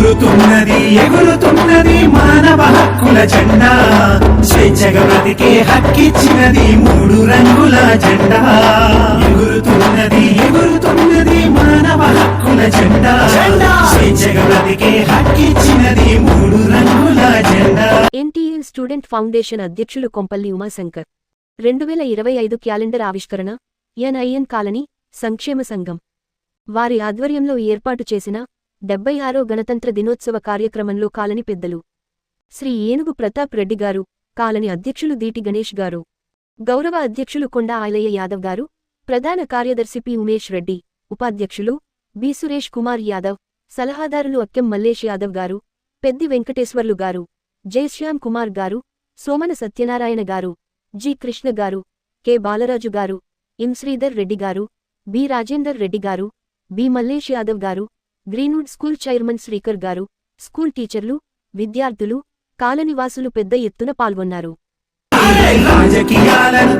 ఎగురుతున్నది ఎగురుతున్నది మానవ హక్కుల జెండా. స్వేచ్ఛగా బ్రతికే హక్కిచ్చినది మూడు రంగుల జెండా. ఎగురుతున్నది ఎగురుతున్నది మానవ హక్కుల జెండా. స్వేచ్ఛగా బ్రతికే హక్కిచ్చినది మూడు రంగుల జెండా. ఎన్టీఎల్ స్టూడెంట్ ఫౌండేషన్ అధ్యక్షులు కొంపల్లి ఉమాశంకర్. రెండు వేల ఇరవై ఐదు క్యాలెండర్ ఆవిష్కరణ ఎన్ఐఎన్ కాలనీ సంక్షేమ సంఘం. వారి ఆధ్వర్యంలో ఏర్పాటు చేసిన డెబ్బై ఆరో గణతంత్ర దినోత్సవ కార్యక్రమంలో కాలని పెద్దలు శ్రీ ఏనుగు ప్రతాప్ రెడ్డి గారు కాలని అధ్యక్షులు దీటి గణేష్ గారు గౌరవ అధ్యక్షులు కొండా ఆలయ్య యాదవ్ గారు ప్రధాన కార్యదర్శి పి ఉమేష్ రెడ్డి ఉపాధ్యక్షులు బి సురేష్ కుమార్ యాదవ్ సలహాదారులు అక్కెం మల్లేష్ యాదవ్ గారు పెద్ది వెంకటేశ్వర్లు గారు జయశ్యామ్ కుమార్ గారు సోమన సత్యనారాయణ గారు జి కృష్ణ గారు కె బాలరాజు గారు ఇం శ్రీధర్ రెడ్డి గారు బి రాజేందర్ రెడ్డి గారు బి మల్లేష్ యాదవ్ గారు గ్రీన్వుడ్ స్కూల్ చైర్మన్ శ్రీకర్ గారు స్కూల్ టీచర్లు విద్యార్థులు కాలనివాసులు పెద్ద ఎత్తున పాల్గొన్నారు. రాజకీయాలను